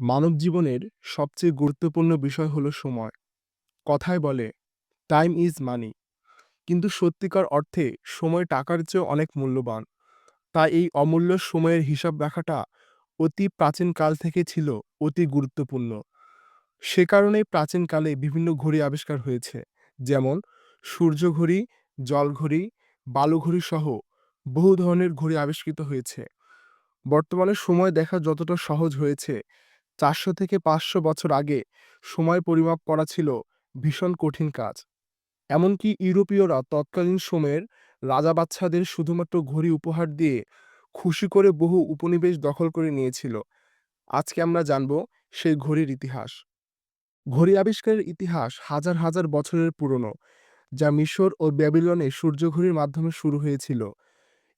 মানব জীবনের সবচেয়ে গুরুত্বপূর্ণ বিষয় হলো সময়। কথায় বলে টাইম ইজ মানি কিন্তু সত্যিকার অর্থে সময় টাকার চেয়েও অনেক মূল্যবান। তাই এই অমূল্য সময়ের হিসাব রাখাটা অতি প্রাচীনকাল থেকে ছিল অতি গুরুত্বপূর্ণ। সে কারণেই প্রাচীনকালে বিভিন্ন ঘড়ি আবিষ্কার হয়েছে। যেমন, সূর্য ঘড়ি, জল ঘড়ি, বালু ঘড়ি সহ বহু ধরনের ঘড়ি আবিষ্কৃত হয়েছে। বর্তমানে সময় দেখা যতটা সহজ হয়েছে চারশো থেকে পাঁচশো বছর আগে সময় পরিমাপ করা ছিল ভীষণ কঠিন কাজ। এমনকি ইউরোপীয়রা তৎকালীন সময়ের রাজা বাচ্চাদের শুধুমাত্র ঘড়ি উপহার দিয়ে খুশি করে বহু উপনিবেশ দখল করে নিয়েছিল। আজকে আমরা জানব সেই ঘড়ির ইতিহাস। ঘড়ি আবিষ্কারের ইতিহাস হাজার হাজার বছরের পুরনো, যা মিশর ও ব্যাবিলনে সূর্যঘড়ির মাধ্যমে শুরু হয়েছিল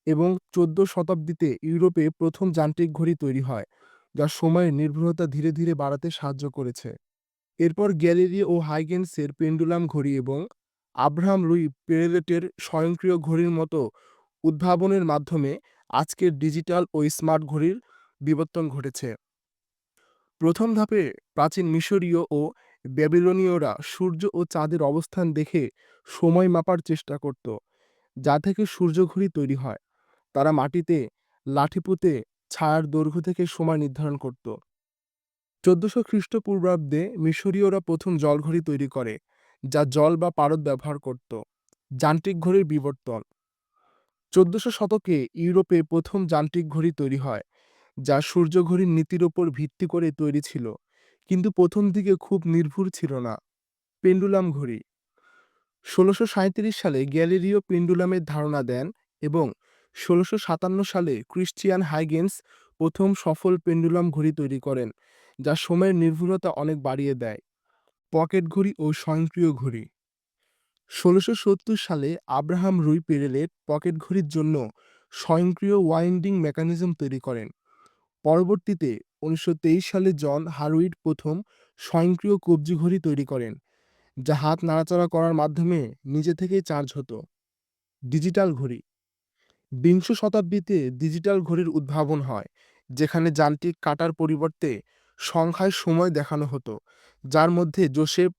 এবং চোদ্দ শতাব্দীতে ইউরোপে প্রথম যান্ত্রিক ঘড়ি তৈরি হয়। যা সময়ের নির্ভুলতা ধীরে ধীরে বাড়াতে সাহায্য করেছে। এরপর গ্যালিলি ও হাইগেন্সের পেন্ডুলাম ঘড়ি এবং আব্রাহাম লুই পেরেলেটের স্বয়ংক্রিয় ঘড়ির মতো উদ্ভাবনের মাধ্যমে আজকের ডিজিটাল ও স্মার্ট ঘড়ির বিবর্তন ঘটেছে। প্রথম ধাপে প্রাচীন মিশরীয় ও ব্যাবিলনীয়রা সূর্য ও চাঁদের অবস্থান দেখে সময় মাপার চেষ্টা করত, যা থেকে সূর্যঘড়ি তৈরি হয়। তারা মাটিতে লাঠি পুঁতে ছায়ার দৈর্ঘ্য থেকে সময় নির্ধারণ করত। চোদ্দশো খ্রিস্টপূর্বাব্দে মিশরীয়রা প্রথম জলঘড়ি তৈরি করে, যা জল বা পারদ ব্যবহার করত, যান্ত্রিক ঘড়ির বিবর্তন। চোদ্দশো শতকে ইউরোপে প্রথম যান্ত্রিক ঘড়ি তৈরি হয়, যা সূর্যঘড়ির নীতির ওপর ভিত্তি করে তৈরি ছিল, কিন্তু প্রথম দিকে খুব নির্ভুল ছিল না। পেন্ডুলাম ঘড়ি। ষোলোশো সাঁইত্রিশ সালে গ্যালিলিও পেন্ডুলামের ধারণা দেন এবং ষোলোশো সাতান্ন সালে ক্রিশ্চিয়ান হাইগেন্স প্রথম সফল পেন্ডুলাম ঘড়ি তৈরি করেন, যা সময়ের নির্ভুলতা অনেক বাড়িয়ে দেয়। পকেট ঘড়ি ও স্বয়ংক্রিয় ঘড়ি। ষোলোশো সত্তর সালে আব্রাহাম রুই পেরেলেট পকেট ঘড়ির জন্য স্বয়ংক্রিয় ওয়াইন্ডিং মেকানিজম তৈরি করেন। পরবর্তীতে উনিশশো তেইশ সালে জন হারুইড প্রথম স্বয়ংক্রিয় কবজি ঘড়ি তৈরি করেন, যা হাত নাড়াচাড়া করার মাধ্যমে নিজে থেকেই চার্জ হতো। ডিজিটাল ঘড়ি বিংশ শতাব্দীতে ডিজিটাল ঘড়ির উদ্ভাবন হয়, যেখানে যান্ত্রিক কাটার পরিবর্তে সংখ্যায় সময় দেখানো হতো। যার মধ্যে জোসেফ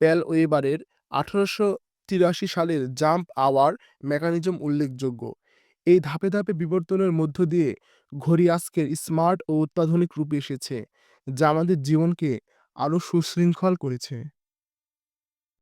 প্যাল ওয়েবারের আঠারোশো তিরাশি সালের জাম্প আওয়ার মেকানিজম উল্লেখযোগ্য। এই ধাপে ধাপে বিবর্তনের মধ্য দিয়ে ঘড়ি আজকের স্মার্ট ও অত্যাধুনিক রূপে এসেছে, যা আমাদের জীবনকে আরও সুশৃঙ্খল করেছে।